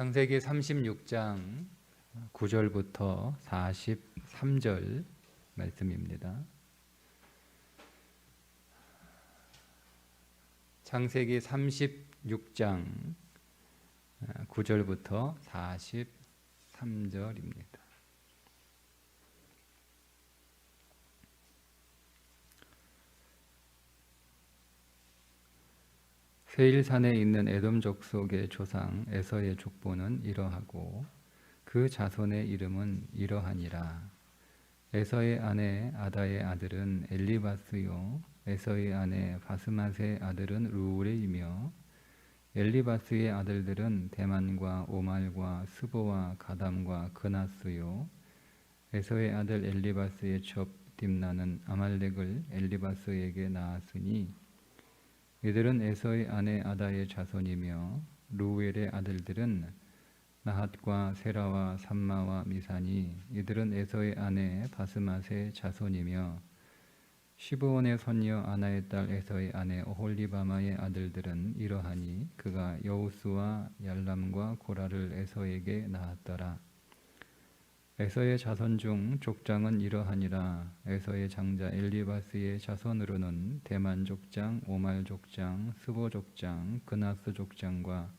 창세기 36장 9절부터 43절 말씀입니다. 창세기 36장 9절부터 43절입니다. 세일산에 있는 에돔 족 속의 조상 에서의 족보는 이러하고 그 자손의 이름은 이러하니라. 에서의 아내 아다의 아들은 엘리바스요 에서의 아내 바스맛의 아들은 루레이며 엘리바스의 아들들은 대만과 오말과 스보와 가담과 그나스요 에서의 아들 엘리바스의 첩 딥나는 아말렉을 엘리바스에게 낳았으니 이들은 에서의 아내 아다의 자손이며 루엘의 아들들은 나핫과 세라와 삼마와 미사니 이들은 에서의 아내 바스맛의 자손이며 시브온의 손녀 아나의 딸 에서의 아내 오홀리바마의 아들들은 이러하니 그가 여우스와 얄람과 고라를 에서에게 낳았더라. 에서의 자손 중 족장은 이러하니라. 에서의 장자 엘리바스의 자손으로는 대만 족장, 오말 족장, 스보 족장, 그나스 족장과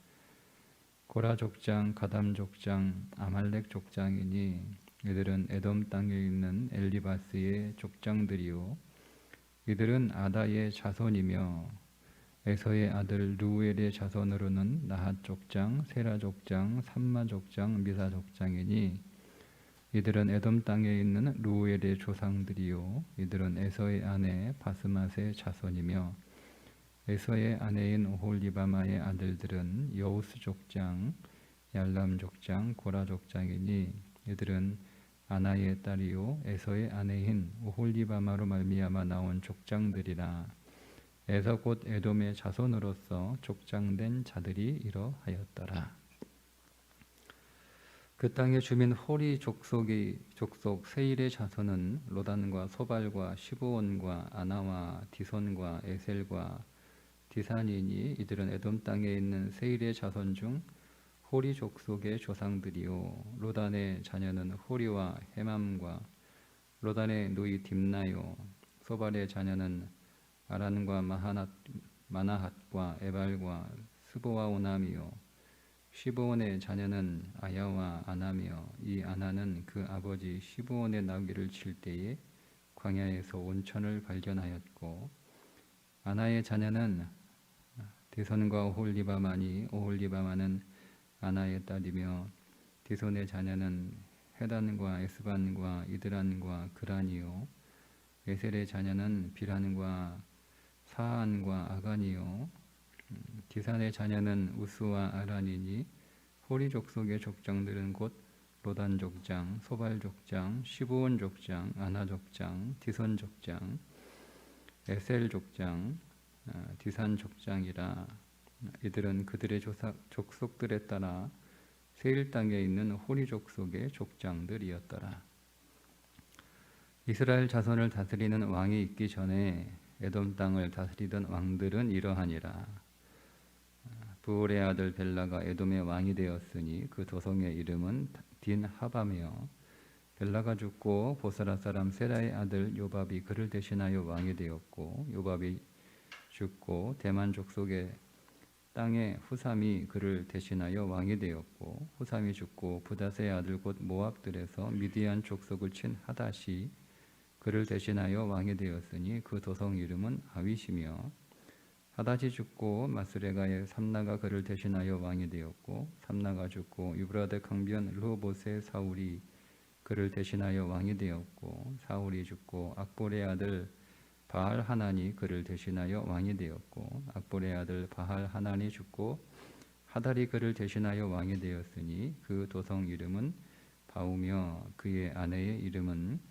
고라 족장, 가담 족장, 아말렉 족장이니 이들은 에돔 땅에 있는 엘리바스의 족장들이요 이들은 아다의 자손이며 에서의 아들 루엘의 자손으로는 나핫 족장, 세라 족장, 삼마 족장, 미사 족장이니 이들은 에돔 땅에 있는 루엘의 조상들이요. 이들은 에서의 아내 바스맛의 자손이며 에서의 아내인 오홀리바마의 아들들은 여우스 족장, 얄람 족장, 고라 족장이니 이들은 아나의 딸이요. 에서의 아내인 오홀리바마로 말미암아 나온 족장들이라. 에서 곧 에돔의 자손으로서 족장된 자들이 이러하였더라. 그 땅의 주민 호리 족속의 족속 세일의 자손은 로단과 소발과 시브온과 아나와 디손과 에셀과 디산이니 이들은 에돔 땅에 있는 세일의 자손 중 호리 족속의 조상들이요. 로단의 자녀는 호리와 헤맘과 로단의 누이 딥나요. 소발의 자녀는 아란과 마하낫, 마나핫과 에발과 스보와 오남이요 시브온의 자녀는 아야와 아나며 이 아나는 그 아버지 시브온의 나귀를 칠 때에 광야에서 온천을 발견하였고 아나의 자녀는 디손과 오홀리바마니 오홀리바마는 아나의 딸이며 디손의 자녀는 헤단과 에스반과 이드란과 그란이요. 에셀의 자녀는 비란과 사한과 아간이요 디산의 자녀는 우스와 아란이니 호리 족속의 족장들은 곧 로단 족장, 소발 족장, 시브온 족장, 아나 족장, 디손 족장, 에셀 족장, 디산 족장이라 이들은 그들의 조사, 족속들에 따라 세일 땅에 있는 호리 족속의 족장들이었더라. 이스라엘 자손을 다스리는 왕이 있기 전에 에돔 땅을 다스리던 왕들은 이러하니라. 부올의 아들 벨라가 에돔의 왕이 되었으니 그 도성의 이름은 딘하바며 벨라가 죽고 보스라 사람 세라의 아들 요밥이 그를 대신하여 왕이 되었고 요밥이 죽고 대만 족속의 땅에 후삼이 그를 대신하여 왕이 되었고 후삼이 죽고 부다스의 아들 곧 모압들에서 미디안 족속을 친 하닷이 그를 대신하여 왕이 되었으니 그 도성 이름은 아윗이며 하닷이 죽고 마스레가의 삼나가 그를 대신하여 왕이 되었고 삼나가 죽고 유브라데 강변 르호보스의 사울이 그를 대신하여 왕이 되었고 사울이 죽고 악볼의 아들 바알 하나니 그를 대신하여 왕이 되었고 악볼의 아들 바알 하나니 죽고 하달이 그를 대신하여 왕이 되었으니 그 도성 이름은 바우며 그의 아내의 이름은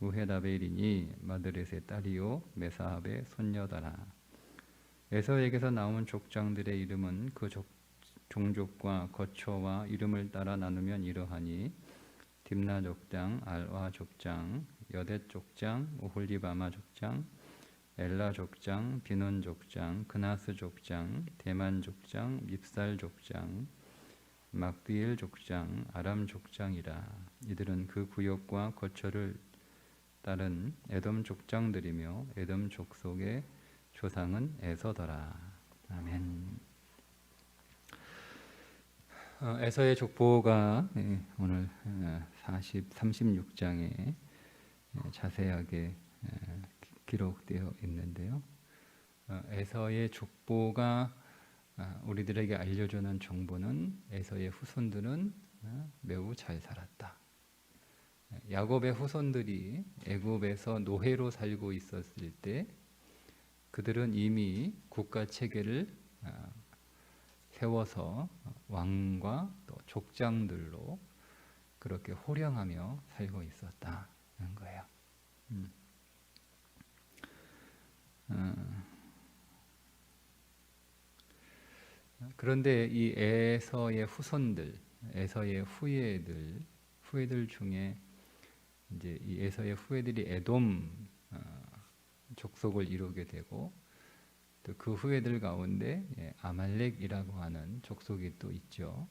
우헤다벨이니 마드렛의 딸이요 메사합의 손녀다라 에서에게서 나온 족장들의 이름은 그 족, 종족과 거처와 이름을 따라 나누면 이러하니 딥나 족장, 알와 족장, 여댓 족장, 오홀리바마 족장, 엘라 족장, 비논 족장, 그나스 족장, 대만 족장, 밉살 족장, 막디엘 족장, 아람 족장이라. 이들은 그 구역과 거처를 따른 에돔 족장들이며 에돔 족속의 조상은 에서더라. 아멘. 어, 에서의 족보가 예, 오늘 어, 40, 36장에 예, 자세하게 예, 기- 기록되어 있는데요. 어, 에서의 족보가 아, 우리들에게 알려주는 정보는 에서의 후손들은 어, 매우 잘 살았다. 야곱의 후손들이 애굽에서 노예로 살고 있었을 때 그들은 이미 국가 체계를 아, 세워서 왕과 또 족장들로 그렇게 호령하며 살고 있었다는 거예요. 음. 어. 그런데 이 에서의 후손들, 에서의 후예들, 후예들 중에 이제 이 에서의 후예들이 에돔 어, 족속을 이루게 되고 또 그 후예들 가운데 예, 아말렉이라고 하는 족속이 또 있죠.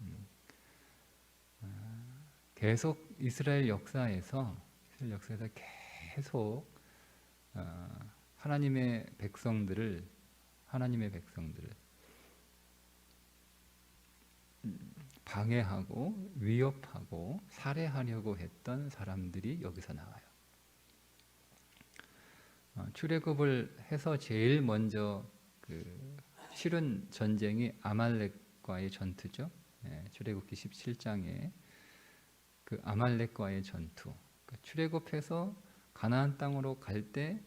음. 아, 계속 이스라엘 역사에서 이스라엘 역사에서 계속 어, 하나님의 백성들을 하나님의 백성들을 음, 방해하고 위협하고 살해하려고 했던 사람들이 여기서 나와요. 어, 출애굽을 해서 제일 먼저 그 치른 전쟁이 아말렉과의 전투죠. 예, 출애굽기 17장에 그 아말렉과의 전투. 그 출애굽해서 가나안 땅으로 갈때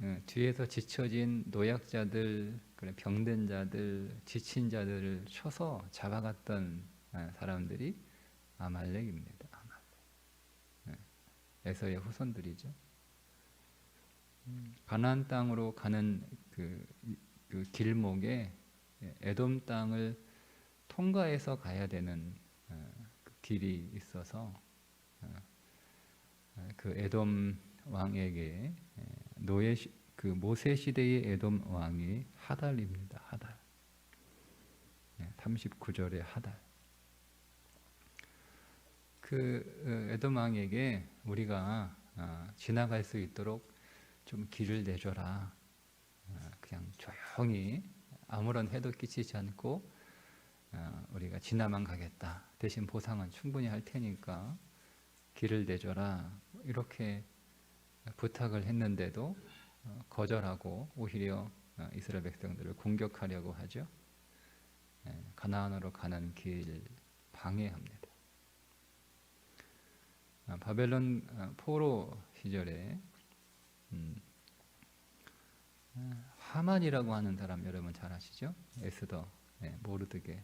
어, 뒤에서 지쳐진 노약자들, 그래 병든 자들, 지친 자들을 쳐서 잡아갔던 아, 사람들이 아말렉입니다. 아말렉. 예, 에서의 후손들이죠. 가나안 땅으로 가는 그, 그 길목에 에돔 땅을 통과해서 가야 되는 어, 그 길이 있어서 어, 어, 그 에돔 왕에게 예, 노예 시, 그 모세 시대의 에돔 왕이 하달입니다. 하달. 39절의 하달. 그 어, 에돔 왕에게 우리가 어, 지나갈 수 있도록 좀 길을 내줘라. 어, 그냥 조용히 아무런 해도 끼치지 않고 어, 우리가 지나만 가겠다. 대신 보상은 충분히 할 테니까 길을 내줘라. 이렇게 부탁을 했는데도 어, 거절하고 오히려 어, 이스라엘 백성들을 공격하려고 하죠. 예, 가나안으로 가는 길 방해합니다. 아, 바벨론 어, 포로 시절에 음, 아, 하만이라고 하는 사람 여러분 잘 아시죠? 에스더 예, 모르드게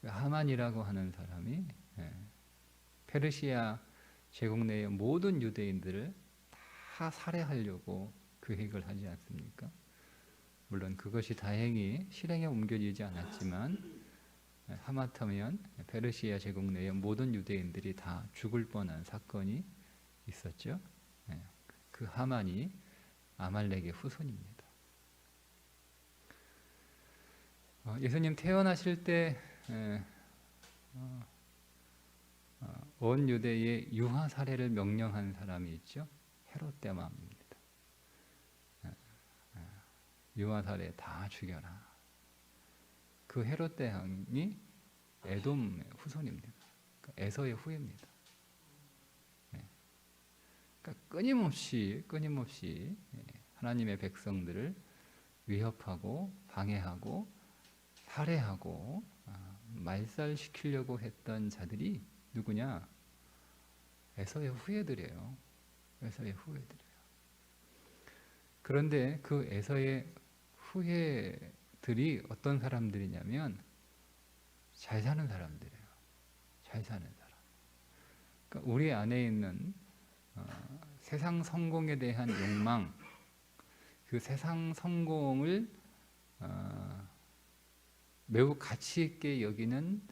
그 하만이라고 하는 사람이 예, 페르시아 제국 내의 모든 유대인들을 다 살해하려고 계획을 하지 않습니까? 물론 그것이 다행히 실행에 옮겨지지 않았지만 예, 하마터면 페르시아 제국 내의 모든 유대인들이 다 죽을 뻔한 사건이 있었죠. 예, 그 하만이 아말렉의 후손입니다. 어, 예수님 태어나실 때 에, 어, 어, 온 유대의 유화 살해를 명령한 사람이 있죠. 헤롯 에, 유화 살해 다 죽여라. 그 헤롯 대왕이 에돔의 후손입니다. 그러니까 에서의 후예입니다. 그러니까 끊임없이 끊임없이 예, 하나님의 백성들을 위협하고 방해하고 살해하고 아, 말살시키려고 했던 자들이 누구냐? 에서의 후예들이에요. 에서의 후예들이에요. 그런데 그 에서의 후예들이 어떤 사람들이냐면 잘 사는 사람들이에요. 잘 사는 사람. 그러니까 우리 안에 있는 어, 세상 성공에 대한 욕망, 그 세상 성공을 어, 매우 가치 있게 여기는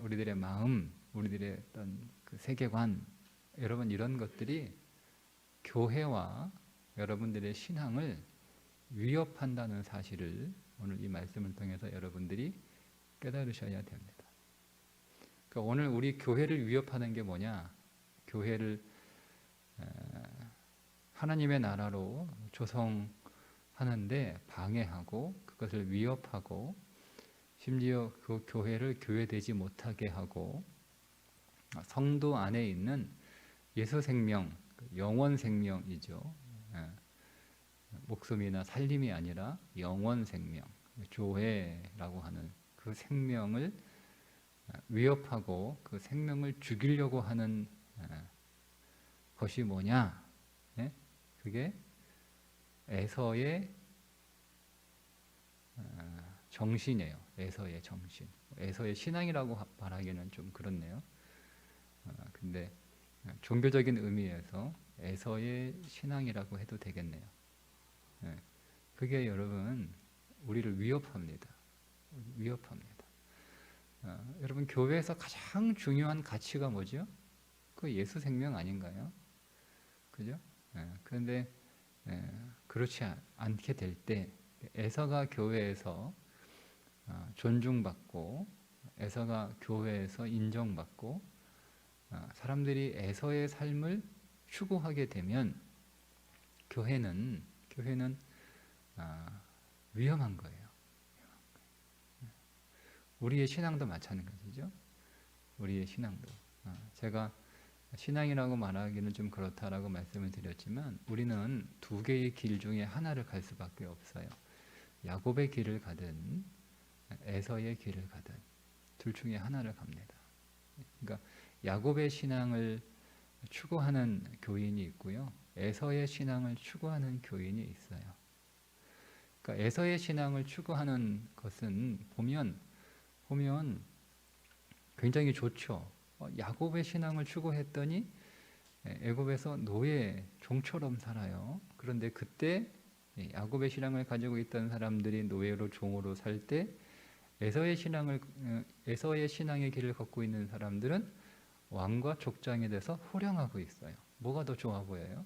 우리들의 마음, 우리들의 어떤 그 세계관, 여러분 이런 것들이 교회와 여러분들의 신앙을 위협한다는 사실을 오늘 이 말씀을 통해서 여러분들이 깨달으셔야 됩니다. 그러니까 오늘 우리 교회를 위협하는 게 뭐냐? 교회를 에, 하나님의 나라로 조성하는데 방해하고 그것을 위협하고 심지어 그 교회를 교회되지 못하게 하고 성도 안에 있는 예수 생명, 영원 생명이죠. 예. 목숨이나 살림이 아니라 영원 생명, 조회라고 하는 그 생명을 위협하고 그 생명을 죽이려고 하는 예, 것이 뭐냐? 예? 그게 에서의 어, 정신이에요. 에서의 정신. 에서의 신앙이라고 하- 말하기는 좀 그렇네요. 어, 근데 종교적인 의미에서 에서의 신앙이라고 해도 되겠네요. 예. 그게 여러분 우리를 위협합니다. 위협합니다. 어, 여러분 교회에서 가장 중요한 가치가 뭐죠? 그 예수 생명 아닌가요? 그죠? 예, 그런데 예, 그렇지 않- 않게 될 때 에서가 교회에서 어, 존중받고 에서가 교회에서 인정받고 어, 사람들이 에서의 삶을 추구하게 되면 교회는 교회는 아, 위험한 거예요. 거예요. 우리의 신앙도 마찬가지죠. 우리의 신앙도 아, 제가 신앙이라고 말하기는 좀 그렇다라고 말씀을 드렸지만 우리는 두 개의 길 중에 하나를 갈 수밖에 없어요. 야곱의 길을 가든 에서의 길을 가든 둘 중에 하나를 갑니다. 그러니까 야곱의 신앙을 추구하는 교인이 있고요. 에서의 신앙을 추구하는 교인이 있어요. 그러니까 에서의 신앙을 추구하는 것은 보면 보면 굉장히 좋죠. 어, 야곱의 신앙을 추구했더니 에, 애굽에서 노예 종처럼 살아요. 그런데 그때 이 야곱의 신앙을 가지고 있던 사람들이 노예로 종으로 살 때 에서의 신앙을 어, 에서의 신앙의 길을 걷고 있는 사람들은 왕과 족장에 대해서 호령하고 있어요. 뭐가 더 좋아 보여요?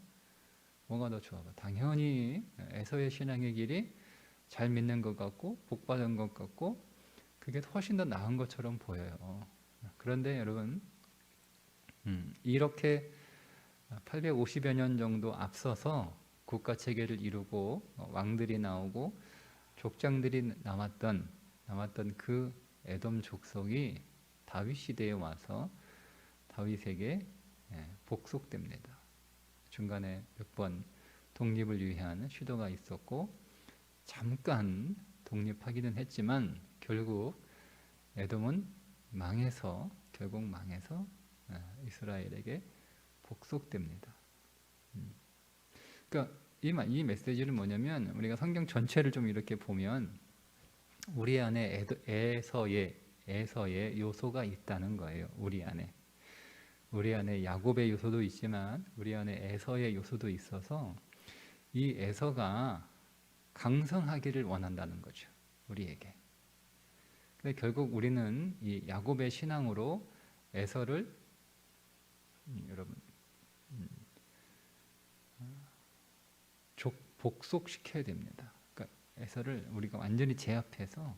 뭐가 더 좋아 보여? 당연히 에서의 신앙의 길이 잘 믿는 것 같고 복 받은 것 같고 그게 훨씬 더 나은 것처럼 보여요. 그런데 여러분 음, 이렇게 850여 년 정도 앞서서 국가 체계를 이루고 어, 왕들이 나오고 족장들이 남았던 남았던 그 에돔 족속이 다윗 시대에 와서 다윗에게 예, 복속됩니다. 중간에 몇 번 독립을 위한 시도가 있었고 잠깐 독립하기는 했지만 결국 에돔은 망해서 결국 망해서 예, 이스라엘에게 복속됩니다. 음. 그러니까 이, 메시지는 뭐냐면 우리가 성경 전체를 좀 이렇게 보면 우리 안에 에서의 에서의 요소가 있다는 거예요. 우리 안에 우리 안에 야곱의 요소도 있지만 우리 안에 에서의 요소도 있어서 이 에서가 강성하기를 원한다는 거죠. 우리에게. 근데 결국 우리는 이 야곱의 신앙으로 에서를 음, 여러분 음, 족 복속시켜야 됩니다. 그러니까 에서를 우리가 완전히 제압해서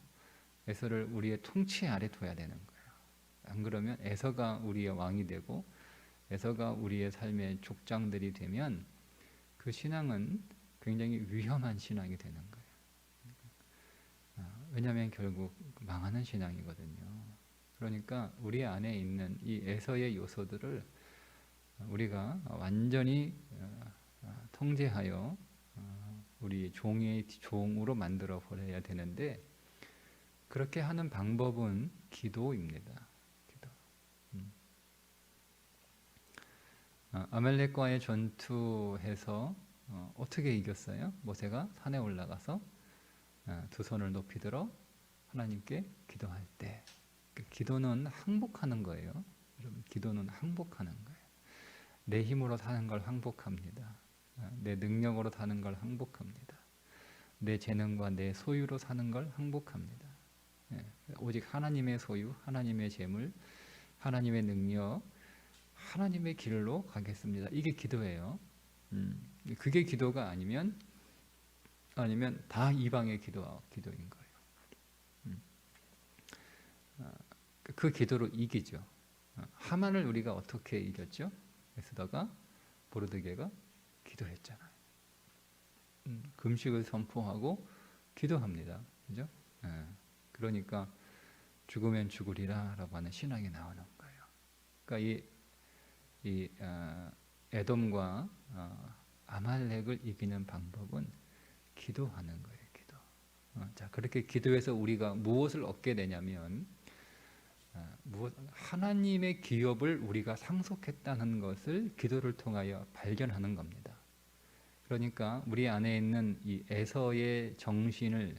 에서를 우리의 통치 아래 둬야 되는 거예요. 안 그러면 에서가 우리의 왕이 되고 에서가 우리의 삶의 족장들이 되면 그 신앙은 굉장히 위험한 신앙이 되는 거예요. 아, 왜냐하면 결국 망하는 신앙이거든요. 그러니까 우리 안에 있는 이 에서의 요소들을 우리가 완전히 어, 어, 통제하여 어, 우리 종의 종으로 만들어 버려야 되는데 그렇게 하는 방법은 기도입니다. 기도. 음. 아, 아멜렉과의 전투에서 어, 어떻게 이겼어요? 모세가 산에 올라가서 어, 두 손을 높이 들어 하나님께 기도할 때, 그 기도는 항복하는 거예요. 여러분, 기도는 항복하는 거예요. 내 힘으로 사는 걸 항복합니다. 어, 내 능력으로 사는 걸 항복합니다. 내 재능과 내 소유로 사는 걸 항복합니다. 예, 오직 하나님의 소유, 하나님의 재물, 하나님의 능력, 하나님의 길로 가겠습니다. 이게 기도예요. 음, 그게 기도가 아니면 아니면 다 이방의 기도 기도인 거예요. 음. 아, 그 기도로 이기죠. 어, 하만을 우리가 어떻게 이겼죠? 에스더가 보르드게가 기도했잖아요. 음, 금식을 선포하고 기도합니다. 그죠? 예. 그러니까 죽으면 죽으리라라고 하는 신앙이 나오는 거예요. 그러니까 이, 이 어, 에돔과 어, 아말렉을 이기는 방법은 기도하는 거예요. 기도. 어, 자 그렇게 기도해서 우리가 무엇을 얻게 되냐면 어, 무엇 하나님의 기업을 우리가 상속했다는 것을 기도를 통하여 발견하는 겁니다. 그러니까 우리 안에 있는 이 에서의 정신을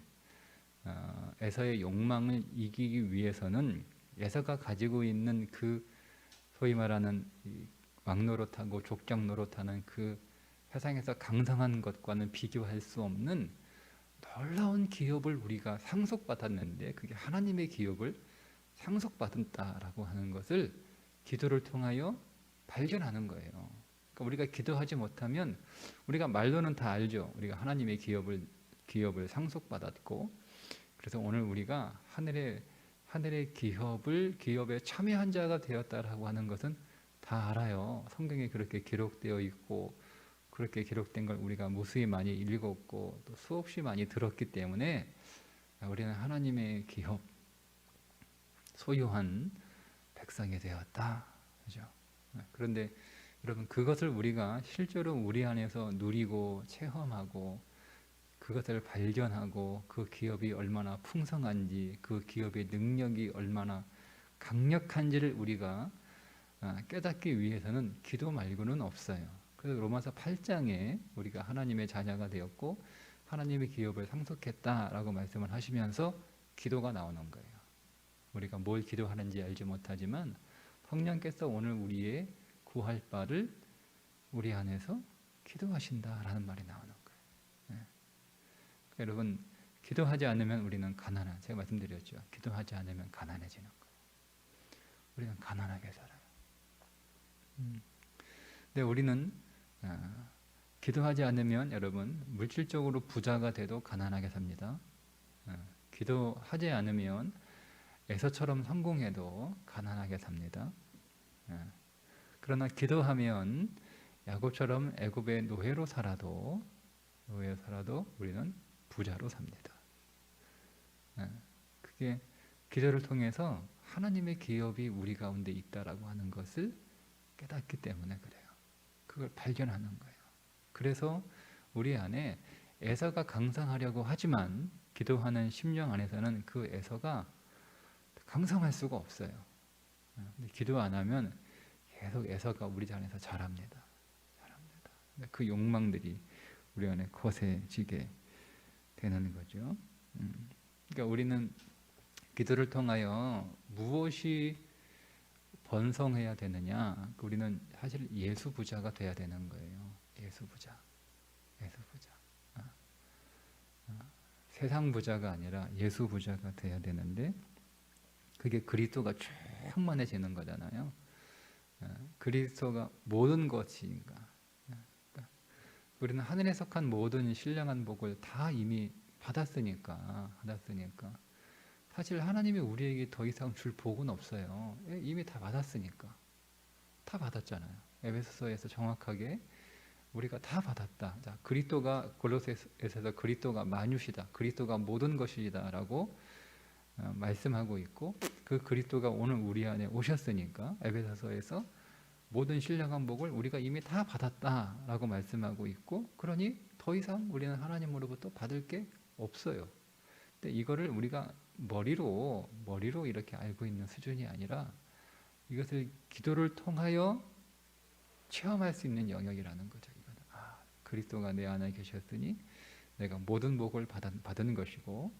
어, 에서의 욕망을 이기기 위해서는 에서가 가지고 있는 그 소위 말하는 이 왕노릇하고 족장 노릇하는 그 세상에서 강성한 것과는 비교할 수 없는 놀라운 기업을 우리가 상속받았는데 그게 하나님의 기업을 상속받았다라고 하는 것을 기도를 통하여 발견하는 거예요. 그러니까 우리가 기도하지 못하면 우리가 말로는 다 알죠. 우리가 하나님의 기업을 기업을 상속받았고 그래서 오늘 우리가 하늘의 하늘의 기업을 기업에 참여한 자가 되었다라고 하는 것은 다 알아요. 성경에 그렇게 기록되어 있고 그렇게 기록된 걸 우리가 무수히 많이 읽었고 또 수없이 많이 들었기 때문에 우리는 하나님의 기업 소유한 백성이 되었다. 그죠? 그런데 여러분 그것을 우리가 실제로 우리 안에서 누리고 체험하고 그것을 발견하고 그 기업이 얼마나 풍성한지 그 기업의 능력이 얼마나 강력한지를 우리가 아, 깨닫기 위해서는 기도 말고는 없어요. 그래서 로마서 8장에 우리가 하나님의 자녀가 되었고 하나님의 기업을 상속했다라고 말씀을 하시면서 기도가 나오는 거예요. 우리가 뭘 기도하는지 알지 못하지만 성령께서 오늘 우리의 구할 바를 우리 안에서 기도하신다라는 말이 나오는 거예요. 네. 그러니까 여러분 기도하지 않으면 우리는 가난한. 제가 말씀드렸죠. 기도하지 않으면 가난해지는 거예요. 우리는 가난하게 살아요. 음. 근데 우리는 아, 기도하지 않으면 여러분 물질적으로 부자가 돼도 가난하게 삽니다. 아, 기도하지 않으면 에서처럼 성공해도 가난하게 삽니다. 아, 그러나 기도하면 야곱처럼 애굽의 노예로 살아도 노예로 살아도 우리는 부자로 삽니다. 그게 기도를 통해서 하나님의 기업이 우리 가운데 있다라고 하는 것을 깨닫기 때문에 그래요. 그걸 발견하는 거예요. 그래서 우리 안에 애서가 강성하려고 하지만 기도하는 심령 안에서는 그 애서가 강성할 수가 없어요. 기도 안 하면 계속 애서가 우리 안에서 자랍니다. 자랍니다. 그 욕망들이 우리 안에 거세지게 되는 거죠. 음. 그러니까 우리는 기도를 통하여 무엇이 번성해야 되느냐? 우리는 사실 예수 부자가 돼야 되는 거예요. 예수 부자, 예수 부자. 아, 아, 세상 부자가 아니라 예수 부자가 돼야 되는데 그게 그리스도가 충만해지는 거잖아요. 아, 그리스도가 모든 것인가? 그러니까 우리는 하늘에 속한 모든 신령한 복을 다 이미 받았으니까 받았으니까 사실 하나님이 우리에게 더 이상 줄 복은 없어요. 예, 이미 다 받았으니까. 다 받았잖아요. 에베소서에서 정확하게 우리가 다 받았다. 자, 그리스도가 골로새에서 그리스도가 만유시다. 그리스도가 모든 것이다라고 어, 말씀하고 있고 그 그리스도가 오늘 우리 안에 오셨으니까 에베소서에서 모든 신령한 복을 우리가 이미 다 받았다라고 말씀하고 있고 그러니 더 이상 우리는 하나님으로부터 받을 게 없어요. 근데 이거를 우리가 머리로 머리로 이렇게 알고 있는 수준이 아니라 이것을 기도를 통하여 체험할 수 있는 영역이라는 거죠. 이거는 아, 그리스도가 내 안에 계셨으니 내가 모든 복을 받은, 받은 것이고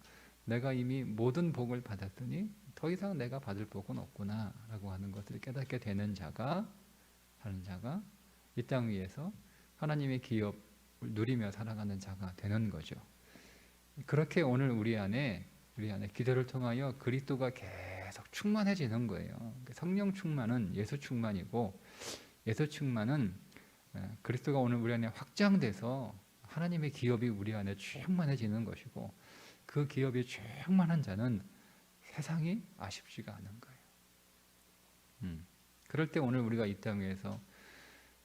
내가 이미 모든 복을 받았으니 더 이상 내가 받을 복은 없구나라고 하는 것을 깨닫게 되는 자가 하는 자가 이 땅 위에서 하나님의 기업을 누리며 살아가는 자가 되는 거죠. 그렇게 오늘 우리 안에 우리 안에 기도를 통하여 그리스도가 계속 충만해지는 거예요. 그러니까 성령 충만은 예수 충만이고 예수 충만은 그리스도가 오늘 우리 안에 확장돼서 하나님의 기업이 우리 안에 충만해지는 것이고 그 기업이 충만한 자는 세상이 아쉽지가 않은 거예요. 음. 그럴 때 오늘 우리가 이 땅에서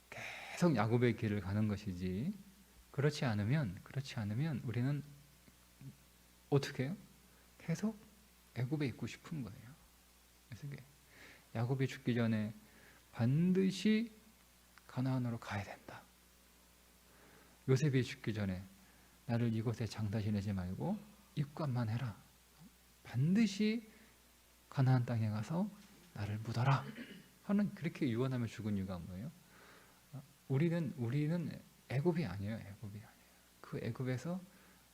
계속 야곱의 길을 가는 것이지 그렇지 않으면 그렇지 않으면 우리는 어떻게 해요? 계속 애굽에 있고 싶은 거예요. 그래서 야곱이 죽기 전에 반드시 가나안으로 가야 된다. 요셉이 죽기 전에 나를 이곳에 장사 지내지 말고 입관만 해라. 반드시 가나안 땅에 가서 나를 묻어라. 하는 그렇게 유언하며 죽은 이유가 뭐예요? 우리는 우리는 애굽이 아니에요. 애굽이 아니에요. 그 애굽에서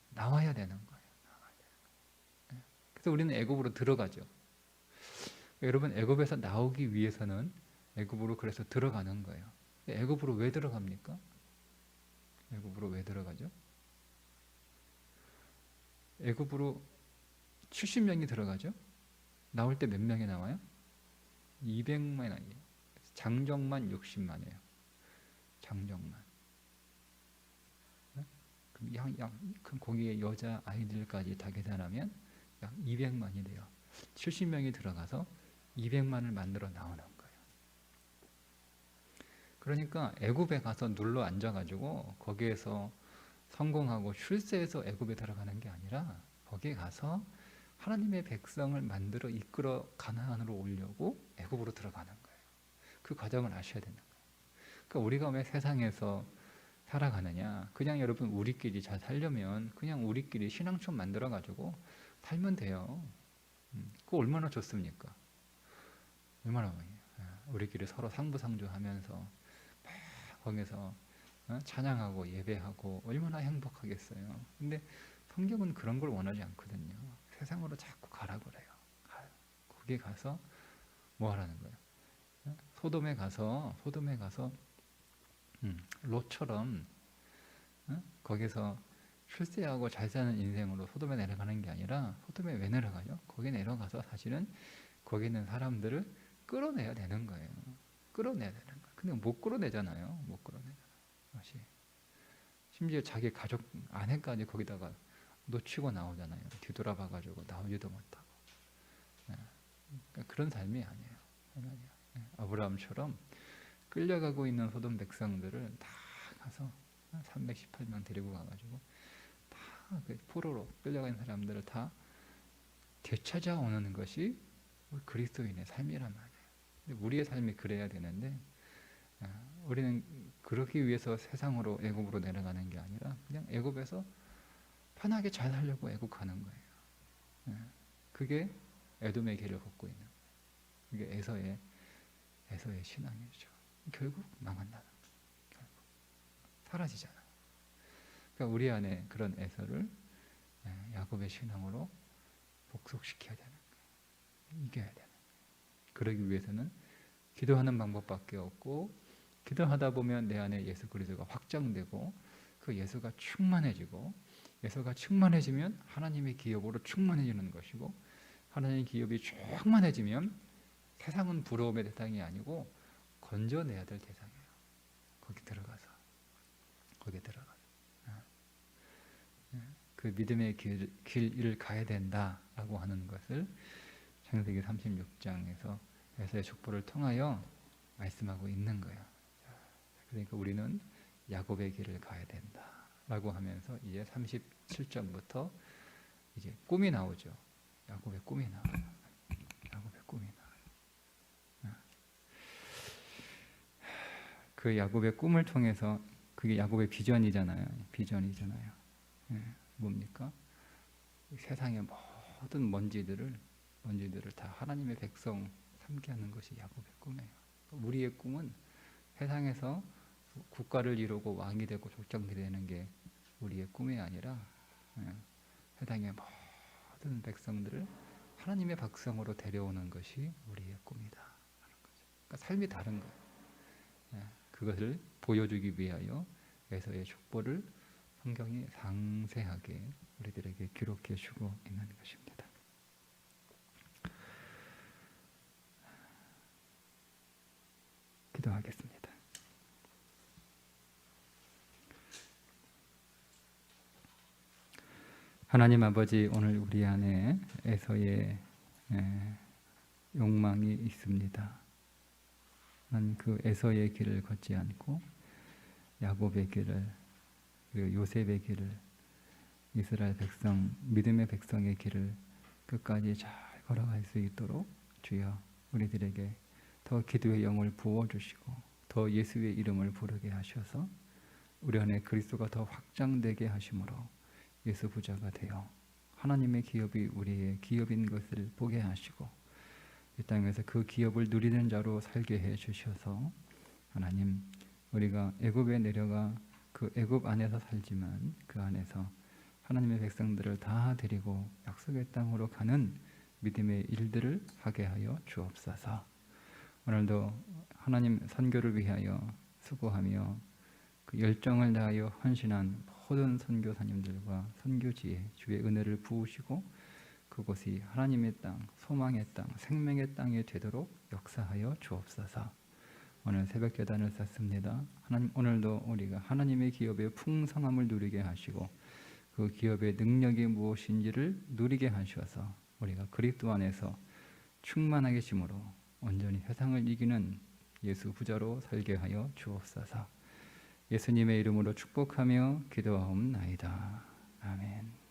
나와야 되는 거예요. 나와야 되는 거예요. 예. 그래서 우리는 애굽으로 들어가죠. 여러분 애굽에서 나오기 위해서는 애굽으로 그래서 들어가는 거예요. 애굽으로 왜 들어갑니까? 애굽으로 왜 들어가죠? 애굽으로 70명이 들어가죠. 나올 때 몇 명이 나와요? 200만이 아니에요. 장정만 60만이에요. 장정만. 네? 그럼 양, 양, 그럼 거기에 여자 아이들까지 다 계산하면 약 200만이 돼요. 70명이 들어가서 200만을 만들어 나오는 거예요. 그러니까 애굽에 가서 눌러 앉아가지고 거기에서 성공하고 출세해서 애굽에 들어가는 게 아니라 거기에 가서 하나님의 백성을 만들어 이끌어 가나안으로 오려고 애굽으로 들어가는 거예요. 그 과정을 아셔야 되는 거예요. 그러니까 우리가 왜 세상에서 살아가느냐? 그냥 여러분 우리끼리 잘 살려면 그냥 우리끼리 신앙촌 만들어 가지고 살면 돼요. 음, 그거 얼마나 좋습니까? 얼마나 많이. 우리끼리 서로 상부상조하면서 거기서 어? 찬양하고 예배하고 얼마나 행복하겠어요. 근데 성경은 그런 걸 원하지 않거든요. 세상으로 자꾸 가라 그래요. 거기 가서 뭐 하라는 거예요? 어? 소돔에 가서 소돔에 가서 음, 롯처럼 어? 거기서 출세하고 잘 사는 인생으로 소돔에 내려가는 게 아니라 소돔에 왜 내려가죠? 거기 내려가서 사실은 거기 있는 사람들을 끌어내야 되는 거예요. 끌어내야 되는 거예요. 근데 못 끌어내잖아요. 못 끌어내잖아요. 다시. 심지어 자기 가족 아내까지 거기다가 놓치고 나오잖아요. 뒤돌아봐 가지고 나오지도 못하고. 네. 그러니까 그런 삶이 아니에요. 네. 아브라함처럼 끌려가고 있는 소돔 백성들을 다 가서 318명 데리고 가가지고 다 그 포로로 있는 사람들을 다 되찾아오는 것이 그리스도인의 삶이란 말이에요. 우리의 삶이 그래야 되는데 아, 우리는 그러기 위해서 세상으로 애굽으로 내려가는 게 아니라 그냥 애굽에서 편하게 잘 살려고 애국하는 거예요. 예. 그게 에돔의 길을 걷고 있는 그게 에서의 에서의 신앙이죠. 결국 망한다는 거예요. 결국 사라지잖아. 그러니까 우리 안에 그런 에서를 예, 야곱의 신앙으로 복속시켜야 되는 거예요. 이겨야 되는 거예요. 그러기 위해서는 기도하는 방법밖에 없고 기도하다 보면 내 안에 예수 그리스도가 확장되고 그 예수가 충만해지고 예수가 충만해지면 하나님의 기업으로 충만해지는 것이고 하나님의 기업이 충만해지면 세상은 부러움의 대상이 아니고 건져내야 될 대상이에요. 거기 들어가서 거기 들어가서 어. 예. 그 믿음의 길, 길을 가야 된다라고 하는 것을 창세기 36장에서 에서의 족보를 통하여 말씀하고 있는 거예요. 그러니까 우리는 야곱의 길을 가야 된다라고 하면서 이제 37절부터 이제 꿈이 나오죠. 야곱의 꿈이 나와요. 야곱의 꿈이 나와요. 그 야곱의 꿈을 통해서 그게 야곱의 비전이잖아요. 비전이잖아요. 예, 뭡니까? 세상의 모든 먼지들을 먼지들을 다 하나님의 백성 삼게 하는 것이 야곱의 꿈이에요. 우리의 꿈은 세상에서 국가를 이루고 왕이 되고 족장이 되는 게 우리의 꿈이 아니라 예, 세상의 모든 백성들을 하나님의 백성으로 데려오는 것이 우리의 꿈이다. 그러니까 삶이 다른 거예요. 예, 그것을 보여주기 위하여 에서의 족보를 성경이 상세하게 우리들에게 기록해 주고 있는 것입니다. 기도하겠습니다. 하나님 아버지 오늘 우리 안에 에서의 욕망이 있습니다. 하나님 그 에서의 길을 걷지 않고 야곱의 길을 그리고 요셉의 길을 이스라엘 백성 믿음의 백성의 길을 끝까지 잘 걸어갈 수 있도록 주여 우리들에게 더 기도의 영을 부어 주시고 더 예수의 이름을 부르게 하셔서 우리 안에 그리스도가 더 확장되게 하심으로 예수 부자가 되어 하나님의 기업이 우리의 기업인 것을 보게 하시고 이 땅에서 그 기업을 누리는 자로 살게 해 주셔서 하나님 우리가 애굽에 내려가 그 애굽 안에서 살지만 그 안에서 하나님의 백성들을 다 데리고 약속의 땅으로 가는 믿음의 일들을 하게 하여 주옵소서. 오늘도 하나님 선교를 위하여 수고하며 그 열정을 다하여 헌신한 모든 선교사님들과 선교지에 주의 은혜를 부으시고 그곳이 하나님의 땅, 소망의 땅, 생명의 땅이 되도록 역사하여 주옵소서. 오늘 새벽 계단을 쌓습니다. 하나님 오늘도 우리가 하나님의 기업의 풍성함을 누리게 하시고 그 기업의 능력이 무엇인지를 누리게 하셔서 우리가 그리스도 안에서 충만하게 심으로 온전히 세상을 이기는 예수 부자로 살게 하여 주옵소서. 예수님의 이름으로 축복하며 기도하옵나이다. 아멘.